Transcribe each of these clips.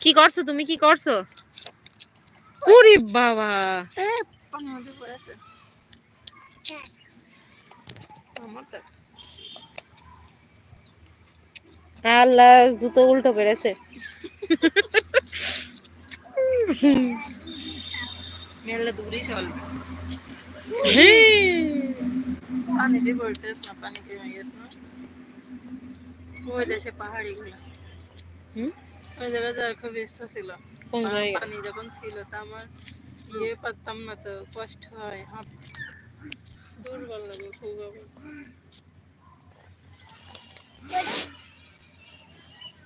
কি করছ তুমি? কি করছ? ওরে বাবা। আল্লাহ জুতো উল্টো পেরেছে। মেলে দূরেই চলবে। পানি দিয়ে বলতেছ না পানি কমে গেছে না ওই দেশে পাহাড়ি গুলো হুম? ওই জায়গায় যাওয়ার খুব ইচ্ছা ছিল। কোন জায়গা? পানি যখন ছিল তা আমার ইয়ে পারতাম না তো কষ্ট হয় হাঁপ দুর্বল লাগে খুব আবার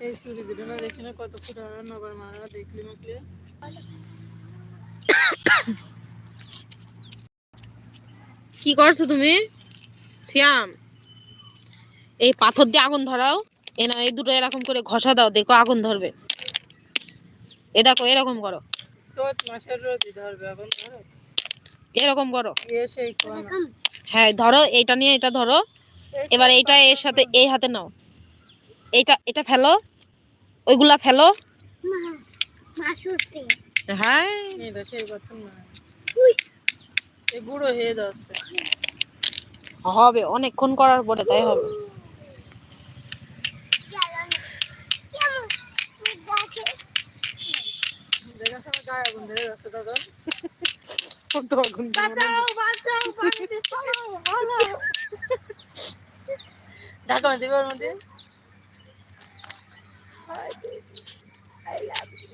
এই চুরি দুটো না দেখি না কত ফুট নগর মারা দেখলি মাকলি কি করছ তুমি? শ্যাম এই পাথর দিয়ে আগুন ধরাও। এ না এই দুটো এরকম করে ঘষা দাও দেখো আগুন ধরবে। এ দেখো এরকম করো। এরকম করো। হ্যাঁ ধরো এটা নিয়ে এটা ধরো। এবার এটা এর সাথে এই হাতে নাও। এটা এটা ফেলো। ওইগুলা ফেলো। হ্যাঁ এটা সেই কথা না বুড়ো হয়ে যাচ্ছে। হবে অনেকক্ষণ করার পরে তাই হবে। ঢাকা ওর মধ্যে? I love you.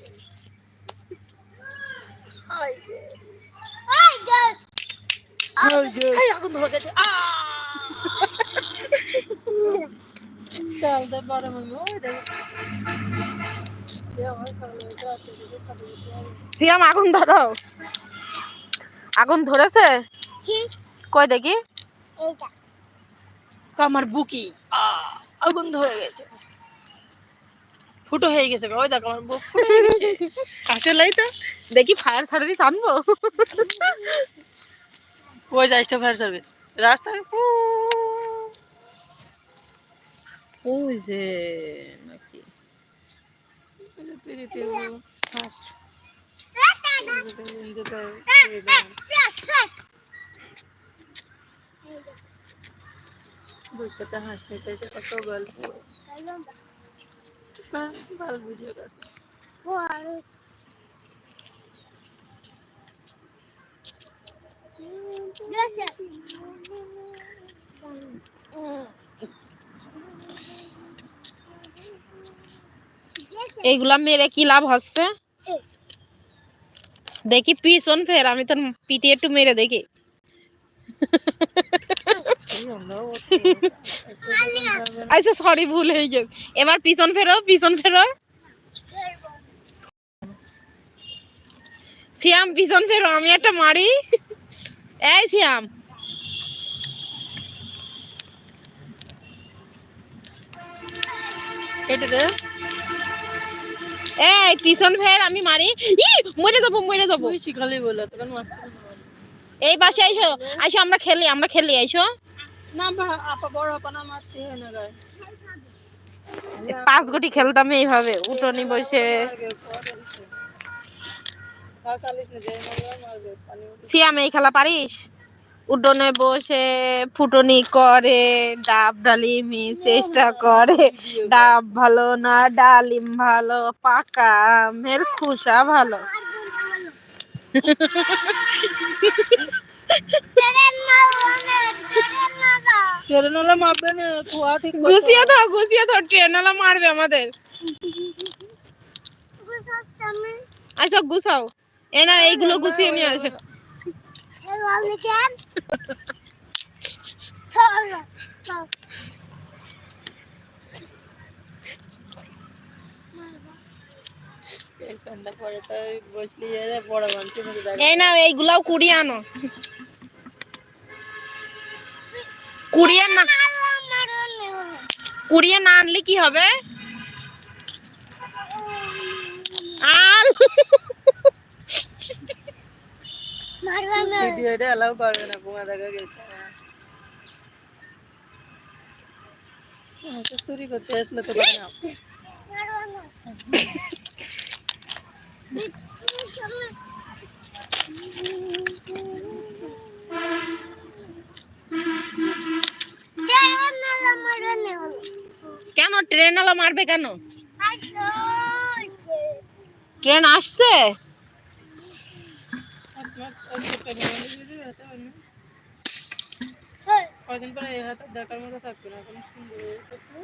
Hi, baby. এই আগুন ধরে গেছে চলতে পারে মামি ওই দেখো এ আমার সামনে এসে আছে, দেখে খাবে। সিয়াম আগুন ধরো। আগুন ধরেছে? কই দেখি? আমার বুকি। আগুন ধরে গেছে। ফুটো হয়ে গেছে ওই দেখো আমার বুক ফুটো গেছে। আসলেই তো দেখি ফায়ার সার্ভিস আনব। ওই যাইছে ফায়ার সার্ভিস রাস্তায় ওই যে নাকি? ওই যে পিরিতি হাঁস। যেতে হাঁস নিতে কত গল্প। বা- বাল বুঝিয়ে গেছে এইগুলা মেরে কি লাভ হচ্ছে দেখি পিছন ফের আমি তো পিটি একটু মেরে দেখি আচ্ছা সরি ভুল হয়ে গেছে। এবার পিছন ফেরো পিছন ফেরো। শ্যাম পিছন ফেরো আমি একটা মারি। এই শ্যাম এই পিছন ফের আমি মারি। ই মরে যাব মরে যাব। শিখালি বলে তখন এই পাশে আইসো আইসো আমরা খেলি আমরা খেলি আইসো। না আপা বড় আপা না মারতে হয় না গায়ে পাঁচ গুটি খেলতাম এইভাবে উঠোনি বসে। সিয়াম এই খেলা পারিস? উঠোনে বসে ফুটনি করে ডাব ডালিমি চেষ্টা করে। ডাব ভালো না ডালিম ভালো পাকা আমের খুসা ভালো। ট্রেনওয়ালা মাপবে না ঠিক গুছিয়ে দাও গুছিয়ে দাও ট্রেনওয়ালা মারবে আমাদের। আচ্ছা গুছাও। এ এইগুলো গুছিয়ে নিয়ে আসো। এই না এইগুলাও কুড়িয়ে আনো। কুড়িয়ে না কুড়িয়ে না আনলে কি হবে? আল ভিডিও এটা অ্যালাউ করবে না বোমা দেখা গেছে। আমাকে চুরি করতে আসলে তো করে না কেন ট্রেন আলো মারবে কেন? ট্রেন আসছে? অন্য কদিন পরে এই হাতে দেখার মতো থাকবে না এখন সুন্দর থাকবে